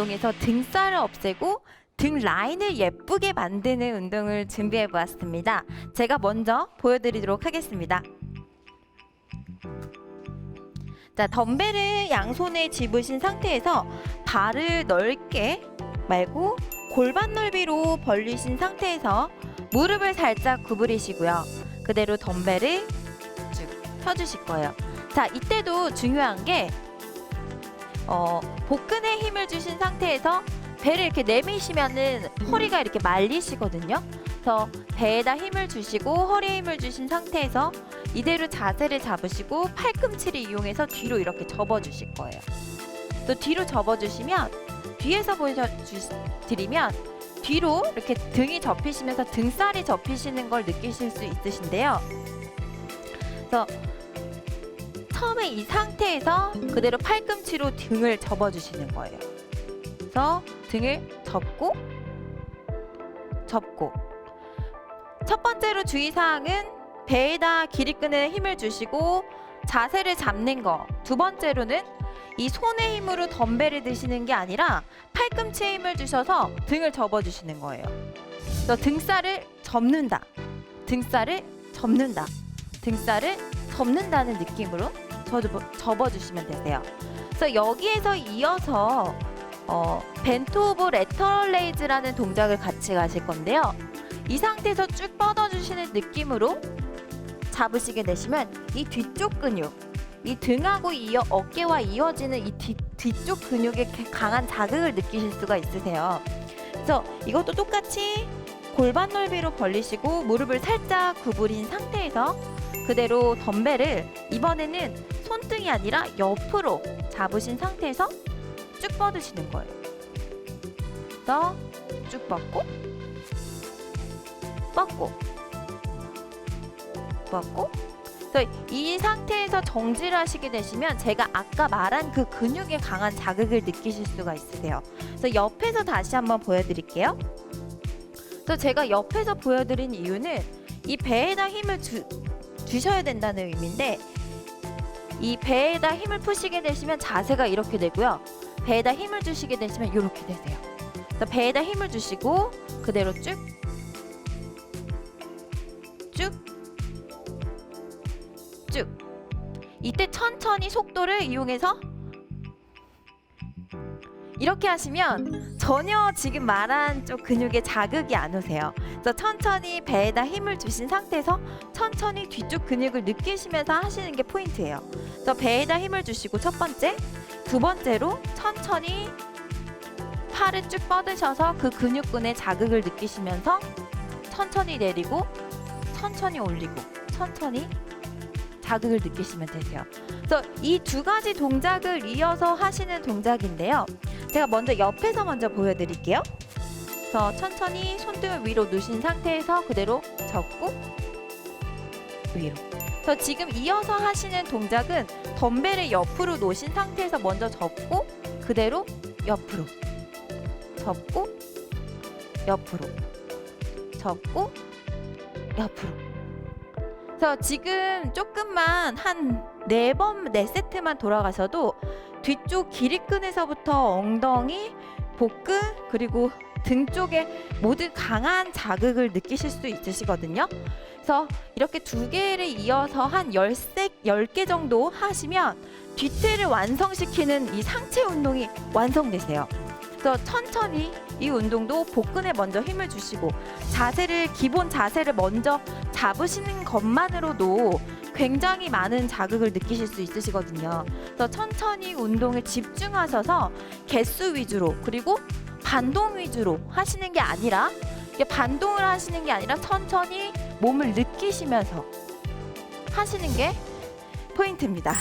이용해서 등살을 없애고 등 라인을 예쁘게 만드는 운동을 준비해 보았습니다. 제가 먼저 보여드리도록 하겠습니다. 자, 덤벨을 양손에 집으신 상태에서 발을 넓게 말고 골반 넓이로 벌리신 상태에서 무릎을 살짝 구부리시고요. 그대로 덤벨을 쭉 펴주실 거예요. 자, 이때도 중요한 게 어, 복근에 힘을 주신 상태에서 배를 이렇게 내미시면은 허리가 이렇게 말리시거든요. 그래서 배에다 힘을 주시고 허리에 힘을 주신 상태에서 이대로 자세를 잡으시고 팔꿈치를 이용해서 뒤로 이렇게 접어주실 거예요. 또 뒤로 접어주시면 뒤에서 보여드리면 뒤로 이렇게 등이 접히시면서 등살이 접히시는 걸 느끼실 수 있으신데요. 그래서 처음에 이 상태에서 그대로 팔꿈치로 등을 접어주시는 거예요. 그래서 등을 접고 접고 첫 번째로 주의사항은 배에다 기립근에 힘을 주시고 자세를 잡는 거. 두 번째로는 이 손의 힘으로 덤벨을 드시는 게 아니라 팔꿈치에 힘을 주셔서 등을 접어주시는 거예요. 그래서 등살을 접는다. 등살을 접는다. 등살을 접는다는 느낌으로 접어, 접어주시면 되세요. 그래서 여기에서 이어서 어, 벤트 오브 레터럴 레이즈라는 동작을 같이 가실 건데요. 이 상태에서 쭉 뻗어주시는 느낌으로 잡으시게 되시면 이 뒤쪽 근육, 이 등하고 이어 어깨와 이어지는 이 뒤, 뒤쪽 근육에 개- 강한 자극을 느끼실 수가 있으세요. 그래서 이것도 똑같이 골반 넓이로 벌리시고 무릎을 살짝 구부린 상태에서 그대로 덤벨을 이번에는 손등이 아니라 옆으로 잡으신 상태에서 쭉 뻗으시는 거예요. 그래서 쭉 뻗고 뻗고 뻗고 이 상태에서 정지를 하시게 되시면 제가 아까 말한 그 근육에 강한 자극을 느끼실 수가 있으세요. 그래서 옆에서 다시 한번 보여드릴게요. 그래서 제가 옆에서 보여드린 이유는 이 배에다 힘을 주, 주셔야 된다는 의미인데 이 배에다 힘을 푸시게 되시면 자세가 이렇게 되고요. 배에다 힘을 주시게 되시면 이렇게 되세요. 그래서 배에다 힘을 주시고 그대로 쭉 쭉, 쭉. 이때 천천히 속도를 이용해서 이렇게 하시면 전혀 지금 말한 쪽 근육에 자극이 안 오세요. 그래서 천천히 배에다 힘을 주신 상태에서 천천히 뒤쪽 근육을 느끼시면서 하시는 게 포인트예요. 그래서 배에다 힘을 주시고 첫 번째, 두 번째로 천천히 팔을 쭉 뻗으셔서 그 근육근에 자극을 느끼시면서 천천히 내리고 천천히 올리고 천천히 자극을 느끼시면 되세요. 그래서 이 두 가지 동작을 이어서 하시는 동작인데요. 제가 먼저 옆에서 먼저 보여드릴게요. 그래서 천천히 손등을 위로 누신 상태에서 그대로 접고 위로. 그래서 지금 이어서 하시는 동작은 덤벨을 옆으로 놓으신 상태에서 먼저 접고 그대로 옆으로 접고 옆으로 접고 옆으로. 그래서 지금 조금만 한 네 번, 네 세트만 돌아가셔도 뒤쪽 기립근에서부터 엉덩이, 복근, 그리고 등 쪽에 모두 강한 자극을 느끼실 수 있으시거든요. 그래서 이렇게 두 개를 이어서 한 열세, 열 개 정도 하시면 뒤태를 완성시키는 이 상체 운동이 완성되세요. 그래서 천천히 이 운동도 복근에 먼저 힘을 주시고 자세를 기본 자세를 먼저 잡으시는 것만으로도 굉장히 많은 자극을 느끼실 수 있으시거든요. 그래서 천천히 운동에 집중하셔서 개수 위주로 그리고 반동 위주로 하시는 게 아니라 반동을 하시는 게 아니라 천천히 몸을 느끼시면서 하시는 게 포인트입니다.